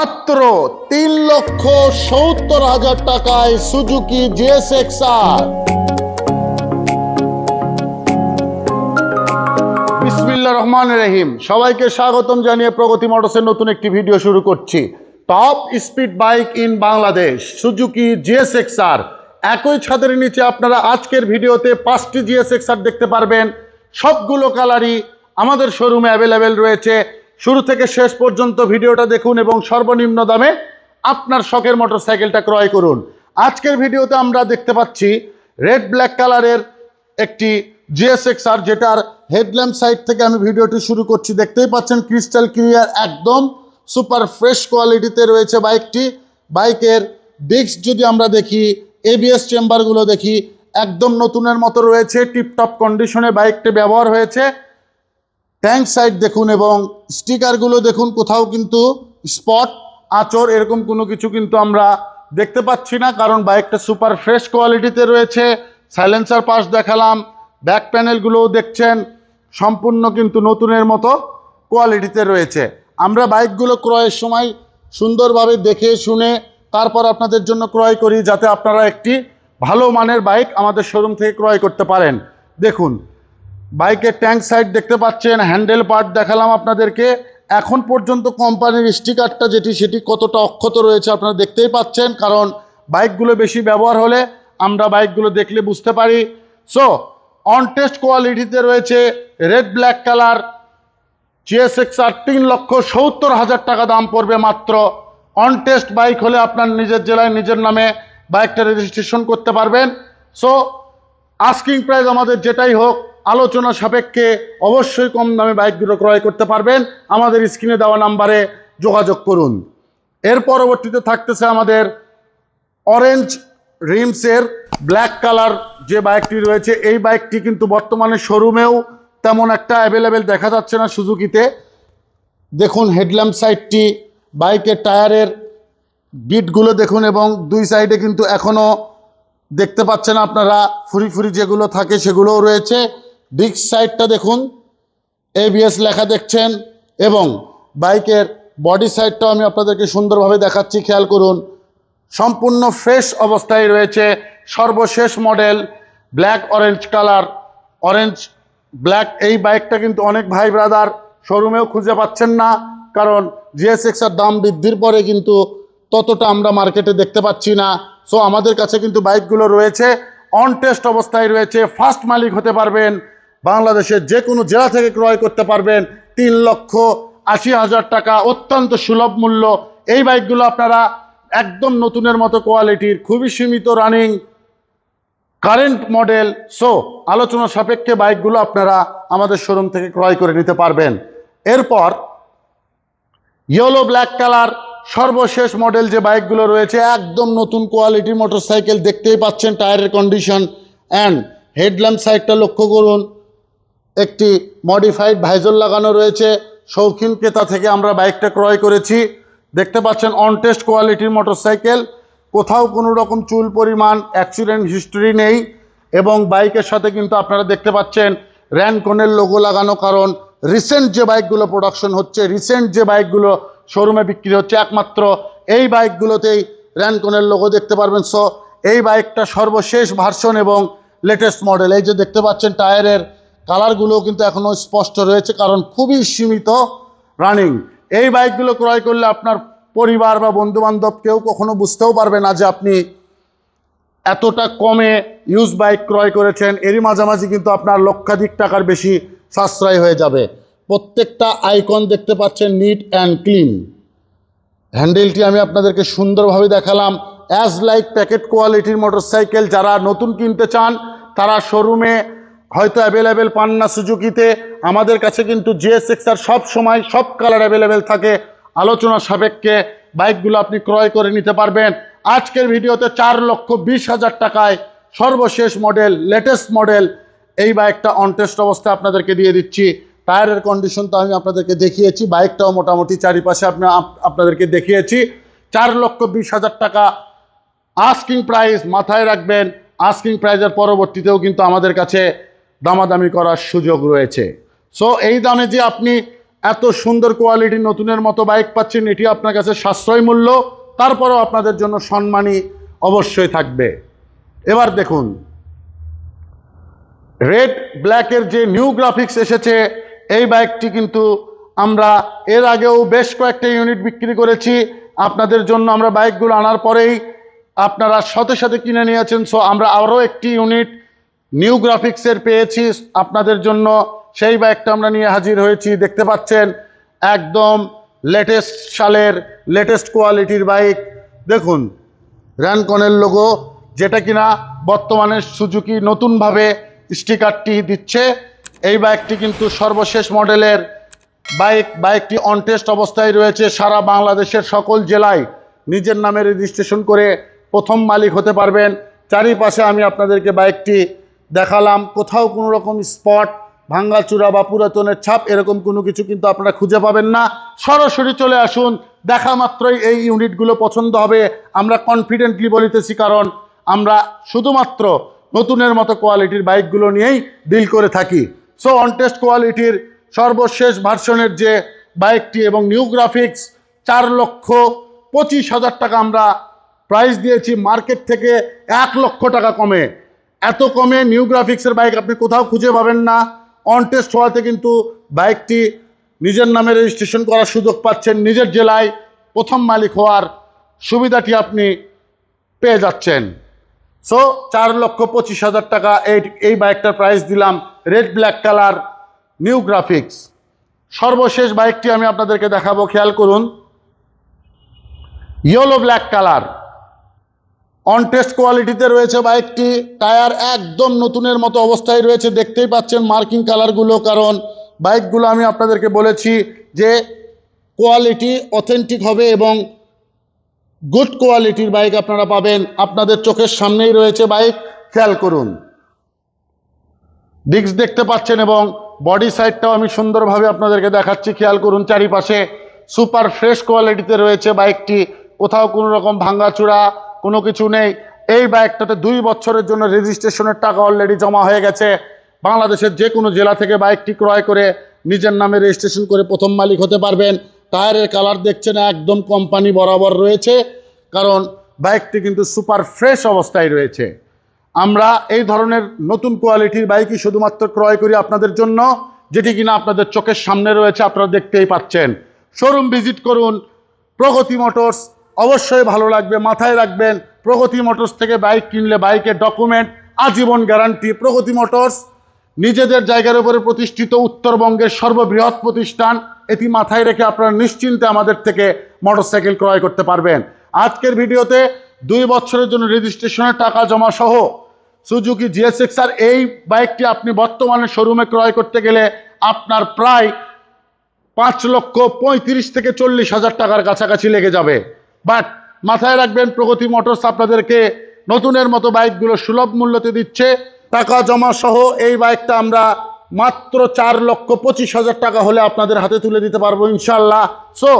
মাত্র তিন লক্ষ সত্তর হাজার টাকায় সুজুকি জিএসএক্স আর বিসমিল্লা রহমান রহিম। সবাইকে স্বাগতম জানিয়ে প্রগতি মোটরসের নতুন একটি ভিডিও শুরু করছি। Top speed bike in Bangladesh, Suzuki GSX R একই ছাদের নিচে আপনারা আজকের ভিডিওতে পাঁচটি জিএসএক্স আর দেখতে পারবেন। সবগুলো কালারই আমাদের শোরুমে অ্যাভেলেবেল রয়েছে। শুরু থেকে শেষ পর্যন্ত ভিডিওটা দেখুন এবং সর্বনিম্ন দামে আপনার শখের মোটরসাইকেলটা ক্রয় করুন। আজকের ভিডিওতে আমরা দেখতে পাচ্ছি রেড ব্ল্যাক কালারের একটি জিএসএক্স আর যেটার হেডল্যাম্প সাইড থেকে আমি ভিডিওটি শুরু করছি। দেখতেই পাচ্ছেন ক্রিস্টাল ক্লিয়ার একদম সুপার ফ্রেশ কোয়ালিটিতে রয়েছে বাইকটি। বাইকের ডিস্ক যদি আমরা দেখি এবিএস চেম্বারগুলো দেখি, একদম নতুনের মতো রয়েছে, টিপটপ কন্ডিশনে বাইকটি ব্যবহার হয়েছে। ট্যাঙ্ক সাইড দেখুন এবং স্টিকারগুলো দেখুন, কোথাও কিন্তু স্পট আচর এরকম কোনো কিছু কিন্তু আমরা দেখতে পাচ্ছি না, কারণ বাইকটা সুপার ফ্রেশ কোয়ালিটিতে রয়েছে। সাইলেন্সার পাশ দেখালাম ব্যাক প্যানেলগুলোও দেখছেন, সম্পূর্ণ কিন্তু নতুনের মতো কোয়ালিটিতে রয়েছে। আমরা বাইকগুলো ক্রয়ের সময় সুন্দরভাবে দেখে শুনে তারপর আপনাদের জন্য ক্রয় করি, যাতে আপনারা একটি ভালো মানের বাইক আমাদের শোরুম থেকে ক্রয় করতে পারেন। দেখুন বাইকের ট্যাঙ্ক সাইড দেখতে পাচ্ছেন, হ্যান্ডেল পার্ট দেখালাম আপনাদেরকে। এখন পর্যন্ত কোম্পানির স্টিকারটা যেটি, সেটি কতটা অক্ষত রয়েছে আপনারা দেখতেই পাচ্ছেন, কারণ বাইকগুলো বেশি ব্যবহার হলে আমরা বাইকগুলো দেখলে বুঝতে পারি। সো অন টেস্ট কোয়ালিটিতে রয়েছে red black colour GSX R তিন লক্ষ সত্তর হাজার টাকা দাম পড়বে মাত্র। অন টেস্ট বাইক হলে আপনার নিজের জেলায় নিজের নামে বাইকটা রেজিস্ট্রেশন করতে পারবেন। সো আস্কিং প্রাইস আমাদের যেটাই হোক আলোচনা সাপেক্ষে অবশ্যই কম দামে বাইকগুলো ক্রয় করতে পারবেন। আমাদের স্ক্রিনে দেওয়া নাম্বারে যোগাযোগ করুন। এর পরবর্তীতে থাকতেছে আমাদের অরেঞ্জ রিমসের ব্ল্যাক কালার যে বাইকটি রয়েছে, এই বাইকটি কিন্তু বর্তমানে শোরুমেও তেমন একটা অ্যাভেলেবেল দেখা যাচ্ছে না সুজুকিতে। দেখুন হেডল্যাম্প সাইডটি, বাইকের টায়ারের বিটগুলো দেখুন এবং দুই সাইডে কিন্তু এখনও দেখতে পাচ্ছেন আপনারা, ফুরি ফুরি যেগুলো থাকে সেগুলোও রয়েছে। ডিস্ক সাইডটা দেখুন। এবিএস লেখা দেখছেন এবং বাইকের বডি সাইডটাও আমি আপনাদেরকে সুন্দরভাবে দেখাচ্ছি, খেয়াল করুন। সম্পূর্ণ ফ্রেশ অবস্থায় রয়েছে, সর্বশেষ model black orange colour orange black এই বাইকটা কিন্তু অনেক ভাই ব্রাদার শোরুমেও খুঁজে পাচ্ছেন না, কারণ জিএসএক্সের দাম বৃদ্ধির পরে কিন্তু ততটা আমরা মার্কেটে দেখতে পাচ্ছি না। সো আমাদের কাছে কিন্তু বাইকগুলো রয়েছে অন টেস্ট অবস্থায় রয়েছে ফার্স্ট মালিক হতে পারবেন। বাংলাদেশের যে কোনো জেলা থেকে ক্রয় করতে পারবেন তিন লক্ষ আশি হাজার টাকা অত্যন্ত সুলভ মূল্য। এই বাইকগুলো আপনারা একদম নতুনের মতো কোয়ালিটির, খুবই সীমিত রানিং কারেন্ট মডেল সো আলোচনা সাপেক্ষে বাইকগুলো আপনারা আমাদের শোরুম থেকে ক্রয় করে নিতে পারবেন। এরপর ইয়েলো ব্ল্যাক কালার সর্বশেষ মডেল যে বাইকগুলো রয়েছে, একদম নতুন কোয়ালিটির মোটরসাইকেল দেখতেই পাচ্ছেন টায়ারের কন্ডিশন অ্যান্ড হেডল্যাম্প সাইডটা লক্ষ্য করুন। একটি মডিফাইড ভাইজর লাগানো রয়েছে। শৌখিন ক্রেতা থেকে আমরা বাইকটা ক্রয় করেছি। দেখতে পাচ্ছেন অন টেস্ট কোয়ালিটির মোটরসাইকেল কোথাও কোনো রকম চুল পরিমাণ অ্যাক্সিডেন্ট হিস্টরি নেই এবং বাইকের সাথে কিন্তু আপনারা দেখতে পাচ্ছেন র্যানকনের লোগো লাগানো কারণ রিসেন্ট যে বাইকগুলো প্রোডাকশন হচ্ছে রিসেন্ট যে বাইকগুলো শোরুমে বিক্রি হচ্ছে একমাত্র এই বাইকগুলোতেই র্যানকনের লোগো দেখতে পারবেন। সো এই বাইকটা সর্বশেষ ভার্সন এবং লেটেস্ট মডেল এই যে দেখতে পাচ্ছেন টায়ারের কালারগুলো কিন্তু এখনও স্পষ্ট রয়েছে, কারণ খুবই সীমিত রানিং। এই বাইকগুলো ক্রয় করলে আপনার পরিবার বা বন্ধুবান্ধব কেউ কখনো বুঝতেও পারবে না যে আপনি এতটা কমে ইউজ বাইক ক্রয় করেছেন, এরই মাঝামাঝি কিন্তু আপনার লক্ষাধিক টাকার বেশি সাশ্রয় হয়ে যাবে। প্রত্যেকটা আইকন দেখতে পাচ্ছেন নিট অ্যান্ড ক্লিন হ্যান্ডেলটি আমি আপনাদেরকে সুন্দরভাবে দেখালাম। অ্যাজ লাইক প্যাকেট কোয়ালিটির মোটরসাইকেল যারা নতুন কিনতে চান, তারা শোরুমে হয়তো অ্যাভেলেবেল পান না সুজুকিতে। আমাদের কাছে কিন্তু জিএসএক্স আর সব সময় সব কালার অ্যাভেলেবেল থাকে। আলোচনা সাপেক্ষে বাইকগুলো আপনি ক্রয় করে নিতে পারবেন। আজকের ভিডিওতে চার লক্ষ বিশ হাজার টাকায় সর্বশেষ মডেল লেটেস্ট মডেল এই বাইকটা অনটেস্ট অবস্থায় আপনাদেরকে দিয়ে দিচ্ছি। টায়ারের কন্ডিশন তো আমি আপনাদেরকে দেখিয়েছি, বাইকটাও মোটামুটি চারিপাশে আপনি, আপ- আপনাদেরকে দেখিয়েছি। চার লক্ষ বিশ হাজার টাকা আস্কিং প্রাইস মাথায় রাখবেন। আস্কিং প্রাইজের পরবর্তীতেও কিন্তু আমাদের কাছে দামাদামি করার সুযোগ রয়েছে। সো এই দামে যে আপনি এত সুন্দর কোয়ালিটির নতুনের মতো বাইক পাচ্ছেন, এটি আপনার কাছে সাশ্রয় মূল্য, তারপরেও আপনাদের জন্য সম্মানই অবশ্যই থাকবে। এবার দেখুন রেড ব্ল্যাকের যে নিউ গ্রাফিক্স এসেছে, এই বাইকটি কিন্তু আমরা এর আগেও বেশ কয়েকটা ইউনিট বিক্রি করেছি। আপনাদের জন্য আমরা বাইকগুলো আনার পরেই আপনারা সাথে সাথে কিনে নিয়েছেন। সো আমরা আরও একটি ইউনিট নিউ গ্রাফিক্সের পেয়েছি আপনাদের জন্য। সেই বাইকটা আমরা নিয়ে হাজির হয়েছি, দেখতে পাচ্ছেন? একদম লেটেস্ট সালের লেটেস্ট কোয়ালিটির বাইক দেখুন র্যানকনের লোগো যেটা কিনা বর্তমানে সুজুকি নতুনভাবে স্টিকারটি দিচ্ছে। এই বাইকটি কিন্তু সর্বশেষ মডেলের বাইক বাইকটি অনটেস্ট অবস্থায় রয়েছে সারা বাংলাদেশের সকল জেলায়। নিজের নামে রেজিস্ট্রেশন করে প্রথম মালিক হতে পারবেন। চারিপাশে আমি আপনাদেরকে বাইকটি দেখালাম, কোথাও কোনো রকম স্পট, ভাঙ্গাচূড়া বা পুরাতনের ছাপ, এরকম কোনো কিছু কিন্তু আপনারা খুঁজে পাবেন না। সরাসরি চলে আসুন, দেখা মাত্রই এই ইউনিটগুলো পছন্দ হবে, আমরা কনফিডেন্টলি বলিতেছি কারণ আমরা শুধুমাত্র নতুনের মতো কোয়ালিটির বাইকগুলো নিয়েই ডিল করে থাকি। সো অনটেস্ট কোয়ালিটির সর্বশেষ ভার্সনের যে বাইকটি এবং নিউ গ্রাফিক্স চার লক্ষ পঁচিশ হাজার টাকা আমরা প্রাইস দিয়েছি মার্কেট থেকে এক লক্ষ টাকা কমে। এত কমে নিউ গ্রাফিক্সের বাইক আপনি কোথাও খুঁজে পাবেন না। অন টেস্ট হওয়াতে কিন্তু বাইকটি নিজের নামে রেজিস্ট্রেশন করার সুযোগ পাচ্ছেন নিজের জেলায়। প্রথম মালিক হওয়ার সুবিধাটি আপনি পেয়ে যাচ্ছেন। সো চার লক্ষ পঁচিশ হাজার টাকা এই এই বাইকটার প্রাইস দিলাম। Red black colour new graphics সর্বশেষ বাইকটি আমি আপনাদেরকে দেখাবো, খেয়াল করুন। ইয়েলো ব্ল্যাক কালার অনটেস্ট কোয়ালিটিতে রয়েছে বাইকটি। টায়ার একদম নতুনের মতো অবস্থায় রয়েছে। দেখতেই পাচ্ছেন মার্কিং কালারগুলো কারণ বাইকগুলো আমি আপনাদেরকে বলেছি যে কোয়ালিটি অথেন্টিক হবে এবং গুড কোয়ালিটির বাইক আপনারা পাবেন। আপনাদের চোখের সামনেই রয়েছে বাইক। খেয়াল করুন। ডিস্ক দেখতে পাচ্ছেন এবং বডি সাইডটাও আমি সুন্দরভাবে আপনাদেরকে দেখাচ্ছি। খেয়াল করুন চারিপাশে। সুপার ফ্রেশ কোয়ালিটিতে রয়েছে বাইকটি। কোথাও কোনো রকম ভাঙ্গাচূড়া কোনো কিছু নেই। এই বাইকটাতে দুই বছরের জন্য রেজিস্ট্রেশনের টাকা অলরেডি জমা হয়ে গেছে। বাংলাদেশের যে কোনো জেলা থেকে বাইকটি ক্রয় করে নিজের নামে রেজিস্ট্রেশন করে প্রথম মালিক হতে পারবেন। টায়ারের কালার দেখছেন, একদম কোম্পানি বরাবর রয়েছে। কারণ বাইকটি কিন্তু সুপার ফ্রেশ অবস্থায় রয়েছে। আমরা এই ধরনের নতুন কোয়ালিটির বাইকই শুধুমাত্র ক্রয় করি আপনাদের জন্য, যেটি কিনা আপনাদের চোখের সামনে রয়েছে, আপনারা দেখতেই পাচ্ছেন। শোরুম ভিজিট করুন, প্রগতি মোটরস অবশ্যই ভালো লাগবে, মাথায় রাখবেন। প্রগতি মোটরস থেকে বাইক কিনলে বাইকের ডকুমেন্ট, আজীবন গ্যারান্টি। প্রগতি মোটরস নিজেদের জায়গার উপরে প্রতিষ্ঠিত উত্তরবঙ্গের সর্ববৃহৎ প্রতিষ্ঠান। এটি মাথায় রেখে আপনারা নিশ্চিন্তে আমাদের থেকে মোটরসাইকেল ক্রয় করতে পারবেন। আজকের ভিডিওতে দুই বছরের জন্য রেজিস্ট্রেশনের টাকা জমা সহ সুজুকি জিএসএক্স আর এই বাইকটি আপনি বর্তমানে শোরুমে ক্রয় করতে গেলে আপনার প্রায় পাঁচ লক্ষ পঁয়ত্রিশ থেকে চল্লিশ হাজার টাকার কাছাকাছি লেগে যাবে। বাট মাথায় রাখবেন, প্রগতি মোটরস আপনাদেরকে নতুনের মতো বাইকগুলো সুলভ মূল্যতে দিচ্ছে। টাকা জমা সহ এই বাইকটা আমরা মাত্র চার লক্ষ পঁচিশ হাজার টাকা হলে আপনাদের হাতে তুলে দিতে পারব ইনশাল্লাহ সো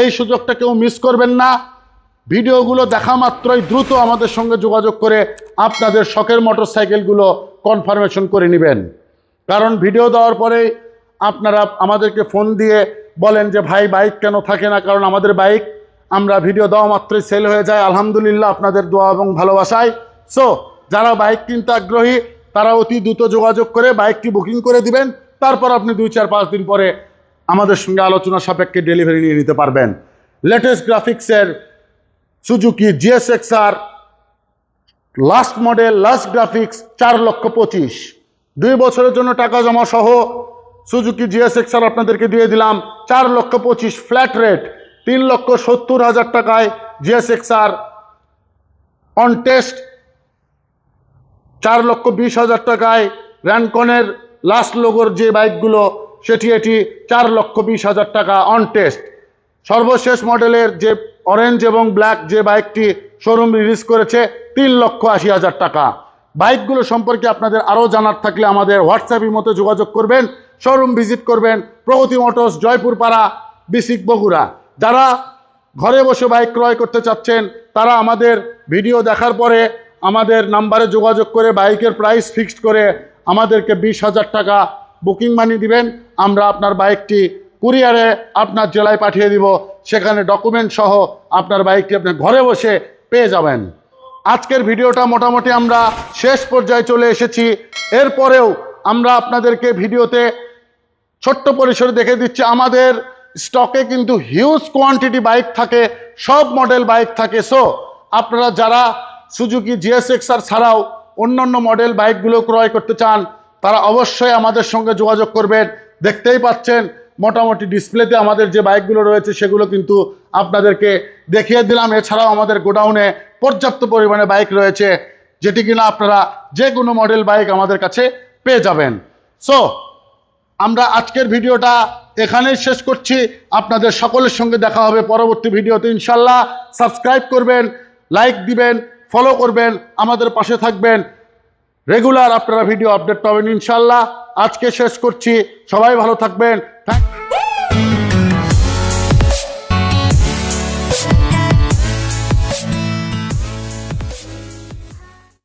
এই সুযোগটা কেউ মিস করবেন না। ভিডিওগুলো দেখা মাত্রই দ্রুত আমাদের সঙ্গে যোগাযোগ করে আপনাদের শখের মোটরসাইকেলগুলো কনফার্মেশন করে নেবেন। কারণ ভিডিও দেওয়ার পরেই আপনারা আমাদেরকে ফোন দিয়ে বলেন যে, ভাই, বাইক কেন থাকে না? কারণ আমাদের বাইক আমরা ভিডিও দেওয়া মাত্রই সেল হয়ে যায়। আলহামদুলিল্লাহ আপনাদের দোয়া এবং ভালোবাসায়। সো যারা বাইক কিনতে আগ্রহী, তারা অতি দ্রুত যোগাযোগ করে বাইকটি বুকিং করে দিবেন। তারপর আপনি দুই, চার, পাঁচ দিন পরে আমাদের সঙ্গে আলোচনা সাপেক্ষে ডেলিভারি নিয়ে নিতে পারবেন। লেটেস্ট গ্রাফিক্সের Suzuki GSX R last model last graphics চার লক্ষ পঁচিশ। দুই বছরের জন্য টাকা জমা সহ সুজুকি জিএসএক্স আর আপনাদেরকে দিয়ে দিলাম। চার লক্ষ পঁচিশ ফ্ল্যাট রেট তিন লক্ষ সত্তর হাজার টাকায় জিএসএক্স আর অন টেস্ট চার লক্ষ বিশ হাজার টাকায় র্যানকনের লাস্ট লোগোর যে বাইকগুলো, সেটি এটি চার লক্ষ বিশ হাজার টাকা অন টেস্ট সর্বশেষ মডেলের যে অরেঞ্জ এবং ব্ল্যাক যে বাইকটি শোরুম রিলিজ করেছে, তিন লক্ষ আশি হাজার টাকা। বাইকগুলো সম্পর্কে আপনাদের আরও জানার থাকলে আমাদের হোয়াটসঅ্যাপের মতো যোগাযোগ করবেন শোরুম ভিজিট করবেন, প্রগতি মোটরস জয়পুর পাড়া বিসিক বগুড়া। যারা ঘরে বসে বাইক ক্রয় করতে চাচ্ছেন, তারা আমাদের ভিডিও দেখার পরে আমাদের নাম্বারে যোগাযোগ করে বাইকের প্রাইস ফিক্সড করে আমাদেরকে বিশ হাজার টাকা বুকিং মানি দিবেন। আমরা আপনার বাইকটি কুরিয়ারে আপনার জেলায় পাঠিয়ে দিব। সেখানে ডকুমেন্ট সহ আপনার বাইকটি আপনি ঘরে বসে পেয়ে যাবেন। আজকের ভিডিওটা মোটামুটি আমরা শেষ পর্যায়ে চলে এসেছি। এরপরেও আমরা আপনাদেরকে ভিডিওতে ছোট্ট পরিসরে দেখে দিচ্ছি। আমাদের স্টকে কিন্তু হিউজ কোয়ান্টিটি বাইক থাকে, সব মডেল বাইক থাকে। সো আপনারা যারা সুজুকি জিএসএক্সআর ছাড়াও অন্যান্য মডেল বাইকগুলো ক্রয় করতে চান, তারা অবশ্যই আমাদের সঙ্গে যোগাযোগ করবেন। দেখতেই পাচ্ছেন, মোটামুটি ডিসপ্লেতে আমাদের যে বাইকগুলো রয়েছে, সেগুলো কিন্তু আপনাদেরকে দেখিয়ে দিলাম। এছাড়াও আমাদের গোডাউনে পর্যাপ্ত পরিমাণে বাইক রয়েছে, যেটি কিনা আপনারা যে কোনো মডেল বাইক আমাদের কাছে পেয়ে যাবেন। সো আমরা আজকের ভিডিওটা এখানেই শেষ করছি। আপনাদের সকলের সঙ্গে দেখা হবে পরবর্তী ভিডিওতে ইনশাল্লাহ সাবস্ক্রাইব করবেন, লাইক দিবেন, ফলো করবেন, আমাদের পাশে থাকবেন। রেগুলার আপনারা ভিডিও আপডেট পাবেন ইনশাল্লাহ আজকে শেষ করছি। সবাই ভালো থাকবেন। থ্যাংক